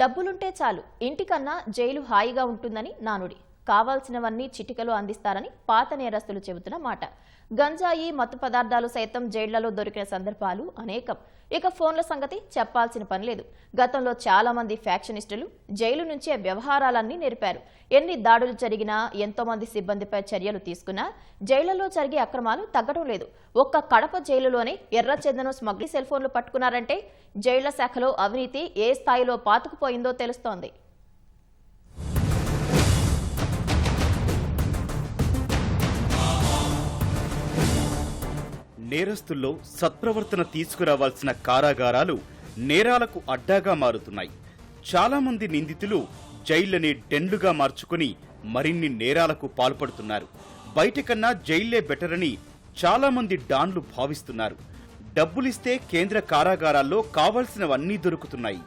డబ్బులుంటే చాలు ఇంటికన్నా జైలు హాయిగా ఉంటుందని నానుడి. కావాల్సినవన్నీ చిటికలు అందిస్తారని పాత నేరస్తులు చెబుతున్న మాట. గంజాయి మత్తు పదార్థాలు సైతం జైళ్ళలో దొరికిన సందర్భాలు అనేకం. ఇక ఫోన్ల సంగతి చెప్పాల్సిన పని లేదు. గతంలో చాలా మంది ఫ్యాక్షనిస్టులు జైలు నుంచే వ్యవహారాలన్నీ నేర్పారు. ఎన్ని దాడులు జరిగినా ఎంతో మంది సిబ్బందిపై చర్యలు తీసుకున్నా జైళ్ళలో జరిగే అక్రమాలు తగ్గడం లేదు. ఒక్క కడప జైలులోనే ఎర్రచందనం స్మగ్లింగ్ సెల్ ఫోన్లు పట్టుకున్నారంటే జైళ్ళ శాఖలో అవినీతి ఏ స్థాయిలో పాతుకుపోయిందో తెలుస్తోంది. నేరస్తుల్లో సత్ప్రవర్తన తీసుకురావాల్సిన కారాగారాలు నేరాలకు అడ్డాగా మారుతున్నాయి. చాలామంది నిందితులు జైళ్ళని డెండ్లుగా మార్చుకుని మరిన్ని నేరాలకు పాల్పడుతున్నారు. బయటకన్నా జైళ్ళే బెటర్ అని డాన్లు భావిస్తున్నారు. డబ్బులిస్తే కేంద్ర కారాగారాల్లో కావలసినవన్నీ దొరుకుతున్నాయి.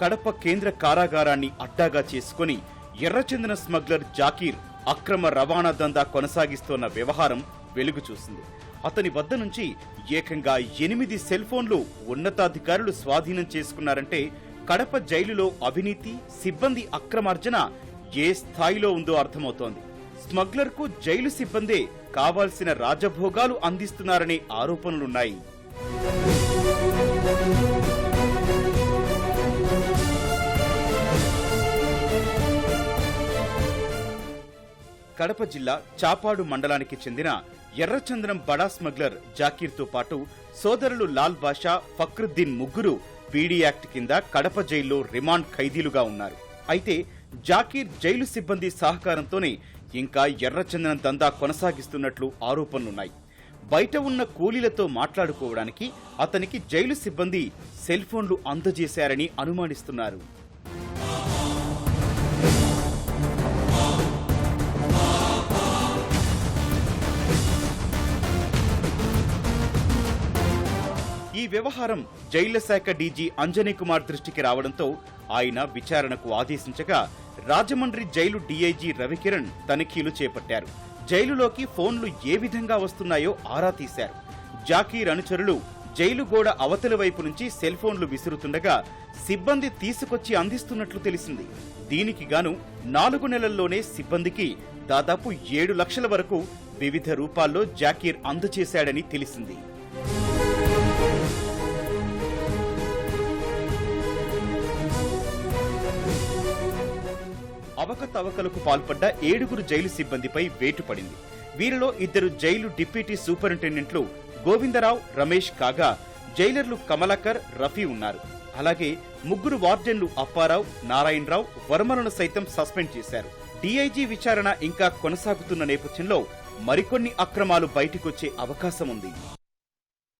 కడప కేంద్ర కారాగారాన్ని అడ్డాగా చేసుకుని ఎర్రచందన స్మగ్లర్ జాకీర్ అక్రమ రవాణా దందా కొనసాగిస్తోన్న వ్యవహారం వెలుగు చూసింది. అతని వద్ద నుంచి ఏకంగా ఎనిమిది సెల్ ఫోన్లు ఉన్నతాధికారులు స్వాధీనం చేసుకున్నారంటే కడప జైలులో అవినీతి సిబ్బంది అక్రమార్జన ఏ స్థాయిలో ఉందో అర్థమవుతోంది. స్మగ్లర్కు జైలు సిబ్బందే కావాల్సిన రాజభోగాలు అందిస్తున్నారనే ఆరోపణలున్నాయి. కడప జిల్లా చాపాడు మండలానికి చెందిన ఎర్రచందనం బడా స్మగ్లర్ జాకీర్తో పాటు సోదరులు లాల్ బాషా ఫక్రుద్దీన్ ముగ్గురు పీడీ యాక్ట్ కింద కడప జైల్లో రిమాండ్ ఖైదీలుగా ఉన్నారు. అయితే జాకీర్ జైలు సిబ్బంది సహకారంతోనే ఇంకా ఎర్రచందనం దందా కొనసాగిస్తున్నట్లు ఆరోపణలున్నాయి. బయట ఉన్న కూలీలతో మాట్లాడుకోవడానికి అతనికి జైలు సిబ్బంది సెల్ ఫోన్లు అందజేశారని అనుమానిస్తున్నారు. ఈ వ్యవహారం జైళ్ళ శాఖ డీజీ అంజనీ కుమార్ దృష్టికి రావడంతో ఆయన విచారణకు ఆదేశించగా రాజమండ్రి జైలు డీఐజీ రవికిరణ్ తనిఖీలు చేపట్టారు. జైలులోకి ఫోన్లు ఏ విధంగా వస్తున్నాయో ఆరా తీశారు. జాకీర్ అనుచరులు జైలు గోడ అవతలి వైపు నుంచి సెల్ ఫోన్లు విసురుతుండగా సిబ్బంది తీసుకొచ్చి అందిస్తున్నట్లు తెలిసింది. దీనికి గాను నాలుగు నెలల్లోనే సిబ్బందికి దాదాపు ఏడు లక్షల వరకు వివిధ రూపాల్లో జాకీర్ అందజేశాడని తెలిసింది. అవకతవకలకు పాల్పడ్డ ఏడుగురు జైలు సిబ్బందిపై వేటు పడింది. వీరిలో ఇద్దరు జైలు డిప్యూటీ సూపరింటెండెంట్లు గోవిందరావు రమేష్ కాగా జైలర్లు కమలాకర్ రఫీ ఉన్నారు. అలాగే ముగ్గురు వార్డెన్లు అప్పారావు నారాయణరావు వర్మలను సైతం సస్పెండ్ చేశారు. డీఐజీ విచారణ ఇంకా కొనసాగుతున్న నేపథ్యంలో మరికొన్ని అక్రమాలు బయటికొచ్చే అవకాశం ఉంది